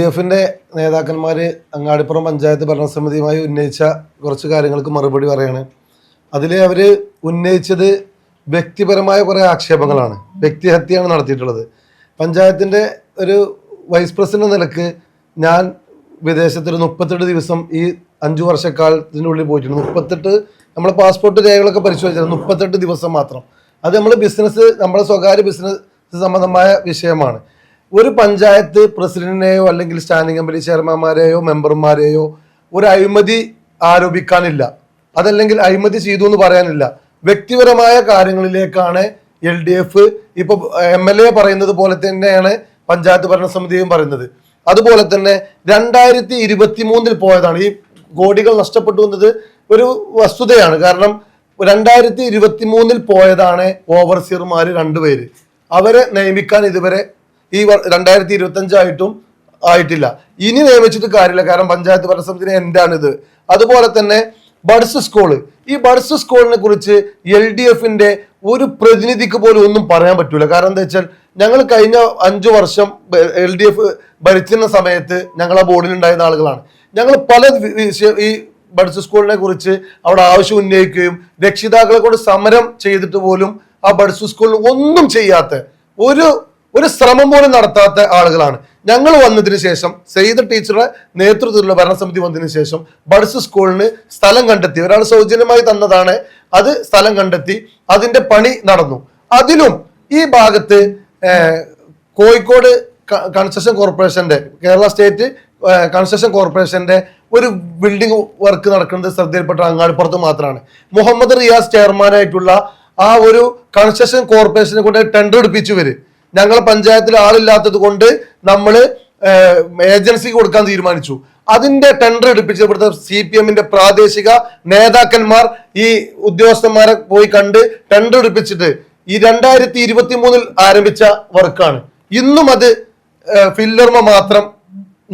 D എഫിന്റെ നേതാക്കന്മാർ അങ്ങാടിപ്പുറം പഞ്ചായത്ത് ഭരണസമിതിയുമായി ഉന്നയിച്ച കുറച്ച് കാര്യങ്ങൾക്ക് മറുപടി പറയാണ്. അതിൽ അവർ ഉന്നയിച്ചത് വ്യക്തിപരമായ കുറേ ആക്ഷേപങ്ങളാണ്. വ്യക്തിഹത്യയാണ് നടത്തിയിട്ടുള്ളത്. പഞ്ചായത്തിന്റെ ഒരു വൈസ് പ്രസിഡന്റ് നിലയ്ക്ക് ഞാൻ വിദേശത്തൊരു മുപ്പത്തെട്ട് ദിവസം ഈ അഞ്ചു വർഷക്കാലത്തിനുള്ളിൽ പോയിട്ടുണ്ട്. മുപ്പത്തെട്ട് നമ്മളെ പാസ്പോർട്ട് രേഖകളൊക്കെ പരിശോധിച്ചത് മുപ്പത്തെട്ട് ദിവസം മാത്രം. അത് നമ്മൾ ബിസിനസ് നമ്മുടെ സ്വകാര്യ ബിസിനസ് സംബന്ധമായ വിഷയമാണ്. ഒരു പഞ്ചായത്ത് പ്രസിഡന്റിനെയോ അല്ലെങ്കിൽ സ്റ്റാൻഡിംഗ് കമ്മിറ്റി ചെയർമാൻമാരെയോ മെമ്പർമാരെയോ ഒരു അഴിമതി ആരോപിക്കാനില്ല. അതല്ലെങ്കിൽ അഴിമതി ചെയ്തു എന്ന് പറയാനില്ല. വ്യക്തിപരമായ കാര്യങ്ങളിലേക്കാണ് എൽ ഡി എഫ് ഇപ്പൊ എം എൽ എ പറയുന്നത് പോലെ തന്നെയാണ് പഞ്ചായത്ത് ഭരണസമിതിയും പറയുന്നത്. അതുപോലെ തന്നെ രണ്ടായിരത്തി ഇരുപത്തി മൂന്നിൽ പോയതാണ്. ഈ കോടികൾ നഷ്ടപ്പെട്ടു എന്നത് ഒരു വസ്തുതയാണ്. കാരണം രണ്ടായിരത്തി ഇരുപത്തി മൂന്നിൽ പോയതാണ് ഓവർസിയർമാര് രണ്ടുപേര്. അവരെ നിയമിക്കാൻ ഇതുവരെ ഈ രണ്ടായിരത്തി ഇരുപത്തി അഞ്ചായിട്ടും ആയിട്ടില്ല. ഇനി നിയമിച്ചിട്ട് കാര്യമില്ല. കാരണം പഞ്ചായത്ത് ഭരണസമിതിയുടെ എന്താണിത് അതുപോലെ തന്നെ ബഡ്സ് സ്കൂൾ. ഈ ബഡ്സ് സ്കൂളിനെ കുറിച്ച് എൽ ഡി എഫിന്റെ ഒരു പ്രതിനിധിക്ക് പോലും ഒന്നും പറയാൻ പറ്റൂല. കാരണം എന്താ വെച്ചാൽ ഞങ്ങൾ കഴിഞ്ഞ അഞ്ചു വർഷം എൽ ഡി എഫ് ഭരിച്ചിരുന്ന സമയത്ത് ഞങ്ങൾ ആ ബോർഡിൽ ഉണ്ടായിരുന്ന ആളുകളാണ്. ഞങ്ങൾ പല ഈ ബഡ്സ് സ്കൂളിനെ കുറിച്ച് അവിടെ ആവശ്യം ഉന്നയിക്കുകയും രക്ഷിതാക്കളെ കൊണ്ട് സമരം ചെയ്തിട്ട് പോലും ആ ബഡ്സ് സ്കൂളിൽ ഒന്നും ചെയ്യാത്ത ഒരു ഒരു ശ്രമം പോലും നടത്താത്ത ആളുകളാണ്. ഞങ്ങൾ വന്നതിന് ശേഷം സെയ്ത ടീച്ചറുടെ നേതൃത്വത്തിലുള്ള ഭരണസമിതി വന്നതിന് ശേഷം ബഡ്സ് സ്കൂളിന് സ്ഥലം കണ്ടെത്തി. ഒരാൾ സൗജന്യമായി തന്നതാണ്. അത് സ്ഥലം കണ്ടെത്തി അതിന്റെ പണി നടന്നു. അതിലും ഈ ഭാഗത്ത് കോഴിക്കോട് കൺസ്ട്രക്ഷൻ കോർപ്പറേഷന്റെ കേരള സ്റ്റേറ്റ് കൺസ്ട്രക്ഷൻ കോർപ്പറേഷന്റെ ഒരു ബിൽഡിംഗ് വർക്ക് നടക്കുന്നത് ശ്രദ്ധയിൽപ്പെട്ട അങ്ങാടിപ്പുറത്ത് മാത്രമാണ്. മുഹമ്മദ് റിയാസ് ചെയർമാനായിട്ടുള്ള ആ ഒരു കൺസ്ട്രക്ഷൻ കോർപ്പറേഷനെ കൊണ്ട് ടെൻഡർ എടുപ്പിച്ചു വരും ഞങ്ങളെ പഞ്ചായത്തിൽ ആളില്ലാത്തത് കൊണ്ട് നമ്മൾ ഏജൻസിക്ക് കൊടുക്കാൻ തീരുമാനിച്ചു. അതിന്റെ ടെൻഡർ എടുപ്പിച്ച് ഇവിടുത്തെ സി പി എമ്മിന്റെ പ്രാദേശിക നേതാക്കന്മാർ ഈ ഉദ്യോഗസ്ഥന്മാരെ പോയി കണ്ട് ടെൻഡർ എടുപ്പിച്ചിട്ട് ഈ രണ്ടായിരത്തി ഇരുപത്തി മൂന്നിൽ ആരംഭിച്ച വർക്കാണ്. ഇന്നും അത് ഫില്ലർമ മാത്രം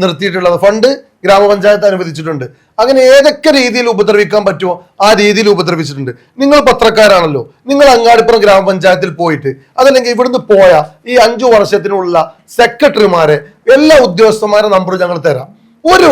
നിർത്തിയിട്ടുള്ളത്. ഫണ്ട് ഗ്രാമപഞ്ചായത്ത് അനുവദിച്ചിട്ടുണ്ട്. അങ്ങനെ ഏതൊക്കെ രീതിയിൽ ഉപദ്രവിക്കാൻ പറ്റുമോ ആ രീതിയിൽ ഉപദ്രവിച്ചിട്ടുണ്ട്. നിങ്ങൾ പത്രക്കാരാണല്ലോ. നിങ്ങൾ അങ്ങാടിപ്പുറം ഗ്രാമപഞ്ചായത്തിൽ പോയിട്ട് അതല്ലെങ്കിൽ ഇവിടുന്ന് പോയ ഈ അഞ്ചു വർഷത്തിനുള്ള സെക്രട്ടറിമാരെ എല്ലാ ഉദ്യോഗസ്ഥന്മാരെ നമ്പർ ഞങ്ങൾ തരാം. ഒരു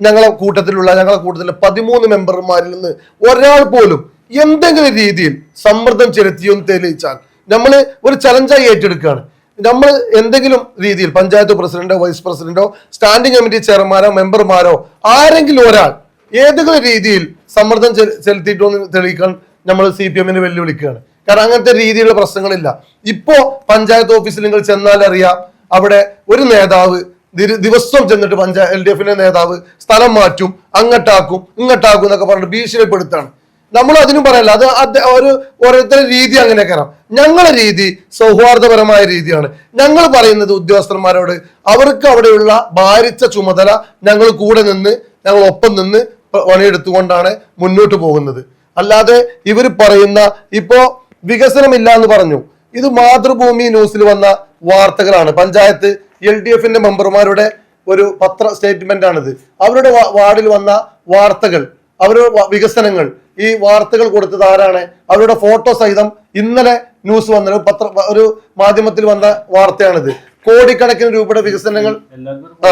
ഞങ്ങളുടെ കൂട്ടത്തിലുള്ള ഞങ്ങളുടെ കൂട്ടത്തിലെ പതിമൂന്ന് മെമ്പർമാരിൽ നിന്ന് ഒരാൾ പോലും എന്തെങ്കിലും രീതിയിൽ സമ്മർദ്ദം ചെലുത്തിയോ എന്ന് തെളിയിച്ചാൽ നമ്മൾ ഒരു ചലഞ്ചായി ഏറ്റെടുക്കുകയാണ്. നമ്മൾ എന്തെങ്കിലും രീതിയിൽ പഞ്ചായത്ത് പ്രസിഡന്റോ വൈസ് പ്രസിഡന്റോ സ്റ്റാൻഡിംഗ് കമ്മിറ്റി ചെയർമാനോ മെമ്പർമാരോ ആരെങ്കിലും ഒരാൾ ഏതെങ്കിലും രീതിയിൽ സമ്മർദ്ദം ചെലുത്തിയിട്ടോ തെളിയിക്കാൻ നമ്മൾ സി പി എമ്മിനെ വെല്ലുവിളിക്കുകയാണ്. കാരണം അങ്ങനത്തെ രീതിയിലുള്ള പ്രശ്നങ്ങളില്ല. ഇപ്പോ പഞ്ചായത്ത് ഓഫീസിൽ നിങ്ങൾ ചെന്നാൽ അറിയാം അവിടെ ഒരു നേതാവ് ദിവസം ചെന്നിട്ട് പഞ്ചായത്ത് എൽ ഡി എഫിന്റെ നേതാവ് സ്ഥലം മാറ്റും അങ്ങട്ടാക്കും ഇങ്ങട്ടാക്കും എന്നൊക്കെ പറഞ്ഞിട്ട് ഭീഷണിപ്പെടുത്താണ് നമ്മൾ അതിനും പറയല്ല. അത് ഒരു ഓരോരുത്തരുടെ രീതി അങ്ങനെ കയറാം ഞങ്ങളുടെ രീതി സൗഹാർദ്ദപരമായ രീതിയാണ്. ഞങ്ങൾ പറയുന്നത് ഉദ്യോഗസ്ഥന്മാരോട് അവർക്ക് അവിടെയുള്ള ഭാരിച്ച ചുമതല ഞങ്ങൾ കൂടെ നിന്ന് ഞങ്ങൾ ഒപ്പം നിന്ന് പണിയെടുത്തുകൊണ്ടാണ് മുന്നോട്ട് പോകുന്നത്. അല്ലാതെ ഇവർ പറയുന്ന ഇപ്പോ വികസനമില്ല എന്ന് പറഞ്ഞു. ഇത് മാതൃഭൂമി ന്യൂസിൽ വന്ന വാർത്തകളാണ്. പഞ്ചായത്ത് എൽ ഡി എഫിന്റെ മെമ്പർമാരുടെ ഒരു പത്ര സ്റ്റേറ്റ്മെന്റ് ആണിത് അവരുടെ വാർഡിൽ വന്ന വാർത്തകൾ അവരുടെ വികസനങ്ങൾ ഈ വാർത്തകൾ കൊടുത്തത് ആരാണ്? അവരുടെ ഫോട്ടോ സഹിതം ഇന്നലെ ന്യൂസ് വന്ന പത്ര ഒരു മാധ്യമത്തിൽ വന്ന വാർത്തയാണിത്. കോടിക്കണക്കിന് രൂപയുടെ വികസനങ്ങൾ. ആ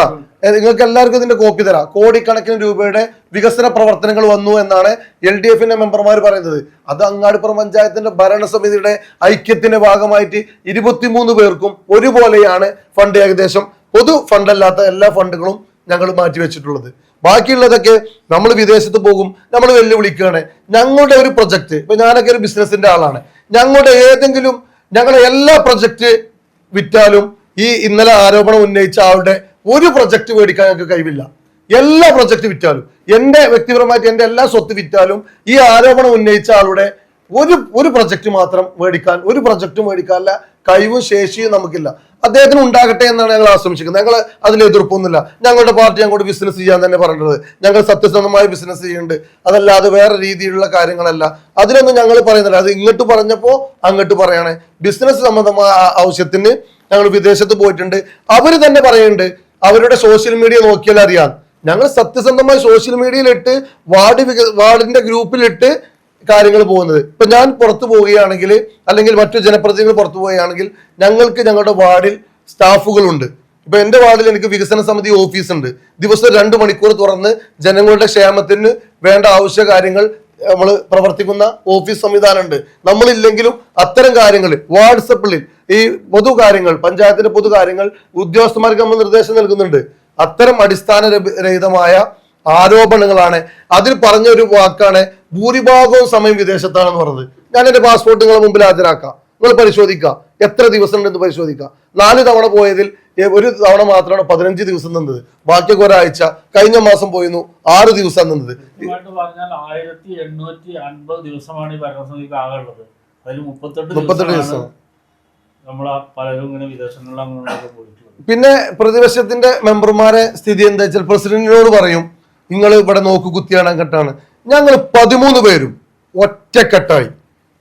നിങ്ങൾക്ക് എല്ലാവർക്കും ഇതിന്റെ കോപ്പി തരാം. കോടിക്കണക്കിന് രൂപയുടെ വികസന പ്രവർത്തനങ്ങൾ വന്നു എന്നാണ് എൽ ഡി എഫിന്റെ മെമ്പർമാർ പറയുന്നത്. അത് അങ്ങാടിപ്പുറം പഞ്ചായത്തിന്റെ ഭരണസമിതിയുടെ ഐക്യത്തിന്റെ ഭാഗമായിട്ട് ഇരുപത്തിമൂന്ന് പേർക്കും ഒരുപോലെയാണ് ഫണ്ട് ഏകദേശം. പൊതു ഫണ്ടല്ലാത്ത എല്ലാ ഫണ്ടുകളും ഞങ്ങൾ മാറ്റിവെച്ചിട്ടുള്ളത്. ബാക്കിയുള്ളതൊക്കെ നമ്മൾ വിദേശത്ത് പോകും നമ്മൾ വെല്ലുവിളിക്കുകയാണ്. ഞങ്ങളുടെ ഒരു പ്രൊജക്ട് ഇപ്പൊ ഞാനൊക്കെ ഒരു ബിസിനസിന്റെ ആളാണ്. ഞങ്ങളുടെ ഏതെങ്കിലും ഞങ്ങളുടെ എല്ലാ പ്രൊജക്ട് വിറ്റാലും ഈ ഇന്നലെ ആരോപണം ഉന്നയിച്ച ആളുടെ ഒരു പ്രൊജക്ട് മേടിക്കാൻ ഞങ്ങൾക്ക് കഴിവില്ല. എല്ലാ പ്രൊജക്ട് വിറ്റാലും എന്റെ വ്യക്തിപരമായിട്ട് എന്റെ എല്ലാ സ്വത്ത് വിറ്റാലും ഈ ആരോപണം ഉന്നയിച്ച ആളുടെ ഒരു ഒരു പ്രൊജക്ട് മാത്രം മേടിക്കാൻ ഒരു പ്രൊജക്ട് മേടിക്കാനുള്ള കഴിവും ശേഷിയും നമുക്കില്ല. അദ്ദേഹത്തിന് ഉണ്ടാകട്ടെ എന്നാണ് ഞങ്ങൾ ആശംസിക്കുന്നത്. ഞങ്ങൾ അതിൽ എതിർപ്പൊന്നുമില്ല. ഞങ്ങളുടെ പാർട്ടി അങ്ങോട്ട് ബിസിനസ് ചെയ്യാൻ തന്നെ പറഞ്ഞത് ഞങ്ങൾ സത്യസന്ധമായ ബിസിനസ് ചെയ്യുന്നുണ്ട്. അതല്ലാതെ വേറെ രീതിയിലുള്ള കാര്യങ്ങളല്ല. അതിലൊന്നും ഞങ്ങൾ പറയുന്നില്ല. അത് ഇങ്ങോട്ട് പറഞ്ഞപ്പോൾ അങ്ങോട്ട് പറയണേ. ബിസിനസ് സംബന്ധമായ ആവശ്യത്തിന് ഞങ്ങൾ വിദേശത്ത് പോയിട്ടുണ്ട്. അവർ തന്നെ പറയുന്നുണ്ട് അവരുടെ സോഷ്യൽ മീഡിയ നോക്കിയാൽ അറിയാം. ഞങ്ങൾ സത്യസന്ധമായി സോഷ്യൽ മീഡിയയിലിട്ട് വാർഡ് വാർഡിന്റെ ഗ്രൂപ്പിലിട്ട് കാര്യങ്ങൾ പോകുന്നത്. ഇപ്പൊ ഞാൻ പുറത്തു പോവുകയാണെങ്കിൽ അല്ലെങ്കിൽ മറ്റു ജനപ്രതിനിധികൾ പുറത്തു പോവുകയാണെങ്കിൽ ഞങ്ങൾക്ക് ഞങ്ങളുടെ വാർഡിൽ സ്റ്റാഫുകളുണ്ട്. ഇപ്പൊ എന്റെ വാർഡിൽ എനിക്ക് വികസന സമിതി ഓഫീസ് ഉണ്ട്. ദിവസം രണ്ട് മണിക്കൂർ തുറന്ന് ജനങ്ങളുടെ ക്ഷേമത്തിന് വേണ്ട ആവശ്യ കാര്യങ്ങൾ നമ്മൾ പ്രവർത്തിക്കുന്ന ഓഫീസ് സംവിധാനമുണ്ട് നമ്മളില്ലെങ്കിലും അത്തരം കാര്യങ്ങൾ വാട്സപ്പിൽ ഈ പൊതുകാര്യങ്ങൾ പഞ്ചായത്തിന്റെ പൊതു കാര്യങ്ങൾ ഉദ്യോഗസ്ഥന്മാർക്ക് നമ്മൾ നിർദ്ദേശം നൽകുന്നുണ്ട്. അത്തരം അടിസ്ഥാന രഹിതമായ ആരോപണങ്ങളാണ്. അതിൽ പറഞ്ഞ ഒരു വാക്കാണ് ഭൂരിഭാഗവും സമയം വിദേശത്താണെന്ന് പറഞ്ഞത്. ഞാൻ എന്റെ പാസ്പോർട്ട് നിങ്ങളെ മുമ്പിൽ ഹാജരാക്കാം. നിങ്ങൾ പരിശോധിക്കുക എത്ര ദിവസം ഉണ്ടെന്ന് പരിശോധിക്കുക നാല് തവണ പോയതിൽ ഒരു തവണ മാത്രമാണ് പതിനഞ്ച് ദിവസം നിന്നത്. ബാക്കിയൊക്കെ ഒരാഴ്ച. കഴിഞ്ഞ മാസം പോയിരുന്നു ആറ് ദിവസം നിന്നത്. മുപ്പത്തെട്ട് ദിവസം. പലരും പിന്നെ പ്രതിപക്ഷത്തിന്റെ മെമ്പർമാരെ സ്ഥിതി എന്താ വെച്ചാൽ പ്രസിഡന്റിനോട് പറയും നിങ്ങൾ ഇവിടെ നോക്കു കുത്തിയാണ് കെട്ടാണ്. ഞങ്ങൾ പതിമൂന്ന് പേരും ഒറ്റക്കെട്ടായി.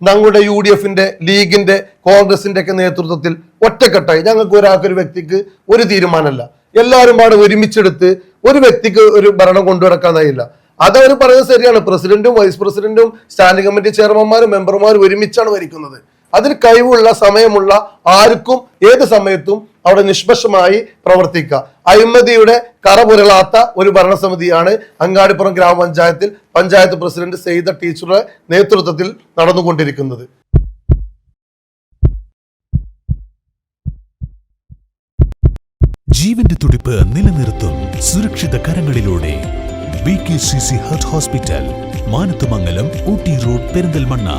ഞങ്ങളുടെ യു ഡി എഫിന്റെ ലീഗിന്റെ കോൺഗ്രസിന്റെ ഒക്കെ നേതൃത്വത്തിൽ ഒറ്റക്കെട്ടായി. ഞങ്ങൾക്ക് ഒരാൾക്കൊരു വ്യക്തിക്ക് ഒരു തീരുമാനമല്ല. എല്ലാവരും പാടെ ഒരുമിച്ചെടുത്ത് ഒരു വ്യക്തിക്ക് ഒരു ഭരണം കൊണ്ടുനടക്കാനായില്ല. അതവർ പറയുന്നത് ശരിയാണ്. പ്രസിഡന്റും വൈസ് പ്രസിഡന്റും സ്റ്റാൻഡിംഗ് കമ്മിറ്റി ചെയർമാന്മാരും മെമ്പർമാരും ഒരുമിച്ചാണ് ഭരിക്കുന്നത്. അതിന് കഴിവുള്ള സമയമുള്ള ആർക്കും ഏത് സമയത്തും അവിടെ നിഷ്പക്ഷമായി പ്രവർത്തിക്കുക. അഴിമതിയുടെ കറപുരളാത്ത ഒരു ഭരണസമിതിയാണ് അങ്ങാടിപ്പുറം ഗ്രാമപഞ്ചായത്തിൽ പഞ്ചായത്ത് പ്രസിഡന്റ് സെയ്ത ടീച്ചറുടെ നേതൃത്വത്തിൽ നടന്നുകൊണ്ടിരിക്കുന്നത്. ജീവന്റെ തുടിപ്പ് നിലനിർത്തും സുരക്ഷിത കരങ്ങളിലൂടെ. B K C C heart hospital Manathumangalam Ooty road Perinthalmanna.